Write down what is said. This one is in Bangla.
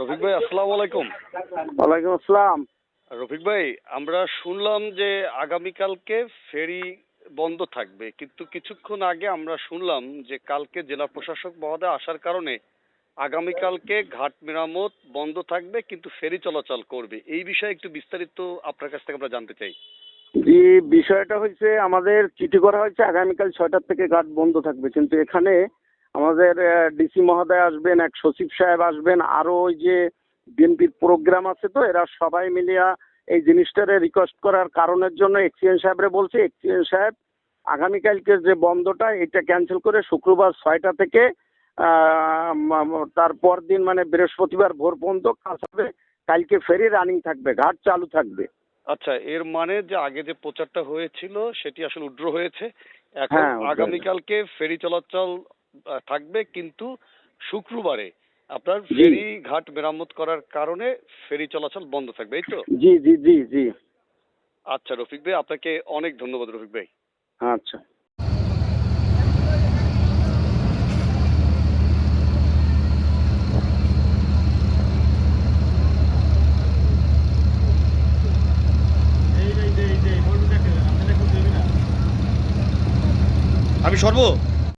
রফিক ভাই আসসালামু আলাইকুম। ওয়ালাইকুম আসসালাম। রফিক ভাই আমরা শুনলাম যে আগামীকালকে ফেরি বন্ধ থাকবে কিন্তু কিছুক্ষণ আগে আমরা শুনলাম যে কালকে জেলা প্রশাসক মহোদয় আসার কারণে আগামীকালকে ঘাট মেরামত বন্ধ থাকবে কিন্তু ফেরি চলাচল করবে। এই বিষয়ে একটু বিস্তারিত আপনার কাছ থেকে আমরা জানতে চাই। জি বিষয়টা হচ্ছে আমাদের চিঠি করা হয়েছে আগামীকাল ছয়টার থেকে ঘাট বন্ধ থাকবে কিন্তু এখানে আমাদের ডিসি মহোদয় আসবেন এক সচিব সাহেব আসবেন আরও ওই যে বিএনপির প্রোগ্রাম আছে তো এরা সবাই মিলিয়া এই জিনিসটারে রিকোয়েস্ট করার কারণের জন্য এক্সিডেন্ট সাহেবরে বলছে এক্সিডেন্ট সাহেব আগামীকালকে যে বন্ধটা এটা ক্যান্সেল করে শুক্রবার ছয়টা থেকে তারপর দিন মানে বৃহস্পতিবার ভোর পর্যন্ত কাজ হবে কালকে ফেরি রানিং থাকবে ঘাট চালু থাকবে। আচ্ছা এর মানে যে আগে যে প্রচারটা হয়েছিল সেটি আসলে উড্র হয়েছে। এখন হ্যাঁ, আগামীকালকে ফেরি চলাচল থাকবে কিন্তু শুক্রবারে। আপনার। ফেরি ঘাট মেরামত করার কারণে ফেরি চলাচল বন্ধ থাকবে এই তো? জি জি জি জি। আচ্ছা রফিক ভাই আপনাকে অনেক ধন্যবাদ রফিক ভাই। আচ্ছা। আমি সর্ব?